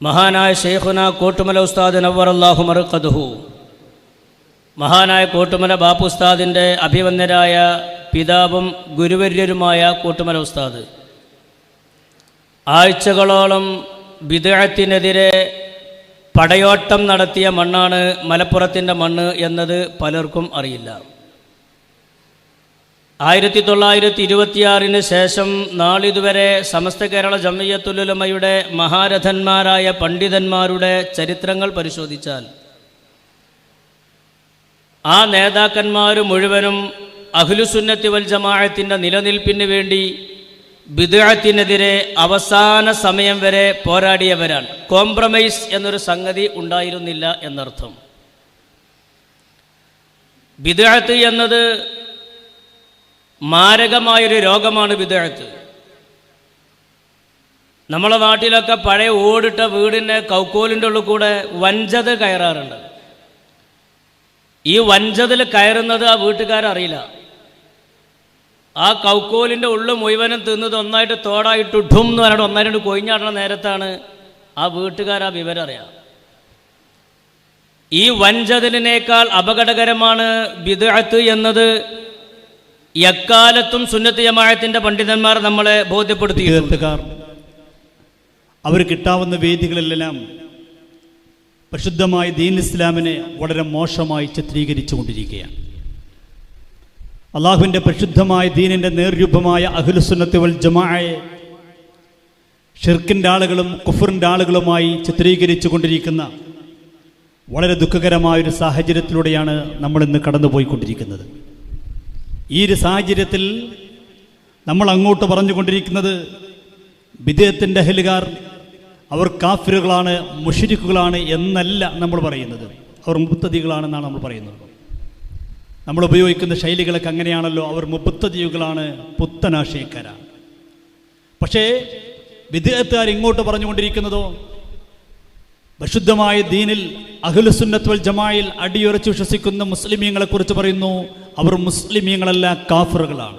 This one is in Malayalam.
മഹാനായ ഷെയ്ഖുന കോട്ടുമല ഉസ്താദ് നവർ അള്ളാഹു മറുക്കതുഹു മഹാനായ കോട്ടുമല ബാപ്പു ഉസ്താദിന്റെ അഭിവന്ദരായ പിതാവും ഗുരുവര്യരുമായ കോട്ടുമല ഉസ്താദ്. ആഴ്ചകളോളം വിദേഹത്തിനെതിരെ പടയോട്ടം നടത്തിയ മണ്ണാണ് മലപ്പുറത്തിന്റെ മണ്ണ് എന്നത് പലർക്കും അറിയില്ല. ആയിരത്തി തൊള്ളായിരത്തി ഇരുപത്തിയാറിന് ശേഷം നാളിതുവരെ സമസ്ത കേരള ജമയ്യത്തുലുലമയുടെ മഹാരഥന്മാരായ പണ്ഡിതന്മാരുടെ ചരിത്രങ്ങൾ പരിശോധിച്ചാൽ ആ നേതാക്കന്മാർ മുഴുവനും അഖിലുസുന്നത്തി വൽ ജമാഅത്തിന്റെ നിലനിൽപ്പിന് വേണ്ടി ബിദഅത്തിനെതിരെ അവസാന സമയം വരെ പോരാടിയവരാണ്. കോംപ്രമൈസ് എന്നൊരു സംഗതി ഉണ്ടായിരുന്നില്ല എന്നർത്ഥം. ബിദഅത്ത് എന്നത് മാരകമായൊരു രോഗമാണ് വിദേഹത്ത്. നമ്മളെ നാട്ടിലൊക്കെ പഴയ ഓടിട്ട വീടിന്റെ കൗക്കോലിന്റെ ഉള്ളിൽ കൂടെ വഞ്ചത് കയറാറുണ്ട്. ഈ വഞ്ചതിൽ കയറുന്നത് ആ വീട്ടുകാരറിയില്ല. ആ കൗക്കോലിന്റെ ഉള്ളു മുഴുവനും തിന്നത് ഒന്നായിട്ട് തോടായിട്ട് ഠും എന്ന് പറഞ്ഞിട്ട് ഒന്നായിട്ട് കൊയിഞ്ഞാടുന്ന നേരത്താണ് ആ വീട്ടുകാർ ആ വിവരം അറിയാം. ഈ വഞ്ചതിലിനേക്കാൾ അപകടകരമാണ് ബിദഅത്ത് എന്നത് എക്കാലത്തും സുന്നത്ത് ജമാഅത്തിന്റെ പണ്ഡിതന്മാർ നമ്മളെ ബോധ്യപ്പെടുത്തി അവർ കിട്ടാവുന്ന വേദികളിലെല്ലാം പ്രശുദ്ധമായ ദീൻ ഇസ്ലാമിനെ വളരെ മോശമായി ചിത്രീകരിച്ചു കൊണ്ടിരിക്കുകയാണ് അള്ളാഹുവിന്റെ പരിശുദ്ധമായ ദീനിന്റെ നേർരൂപമായ അഖിലുസുന്നത്ത് വൽ ജമാഅയെ ഷിർക്കിന്റെ ആളുകളും കുഫറിന്റെ ആളുകളുമായി ചിത്രീകരിച്ചു കൊണ്ടിരിക്കുന്ന വളരെ ദുഃഖകരമായൊരു സാഹചര്യത്തിലൂടെയാണ് നമ്മളിന്ന് കടന്നുപോയിക്കൊണ്ടിരിക്കുന്നത്. ഈ ഒരു സാഹചര്യത്തിൽ നമ്മൾ അങ്ങോട്ട് പറഞ്ഞുകൊണ്ടിരിക്കുന്നത് വിദേഹത്തിന്റെ അഹലുകാർ അവർ കാഫിറുകളാണ് മുഷിരിക്കുകളാണ് എന്നല്ല നമ്മൾ പറയുന്നത്. അവർ മുപ്പത്തതികളാണെന്നാണ് നമ്മൾ പറയുന്നത്. നമ്മൾ ഉപയോഗിക്കുന്ന ശൈലികളൊക്കെ അങ്ങനെയാണല്ലോ. അവർ മുപ്പത്തതികളാണ് പുത്തനാശയക്കാരാണ്. പക്ഷേ വിദേഹത്തുകാർ ഇങ്ങോട്ട് പറഞ്ഞുകൊണ്ടിരിക്കുന്നതോ പരിശുദ്ധമായ ദീനിൽ അഖിലുസുന്നത്ത് ജമായിൽ അടിയുറച്ച് വിശ്വസിക്കുന്ന മുസ്ലിമീങ്ങളെ കുറിച്ച് പറയുന്നു അവർ മുസ്ലിമീങ്ങളല്ല കാഫറുകളാണ്.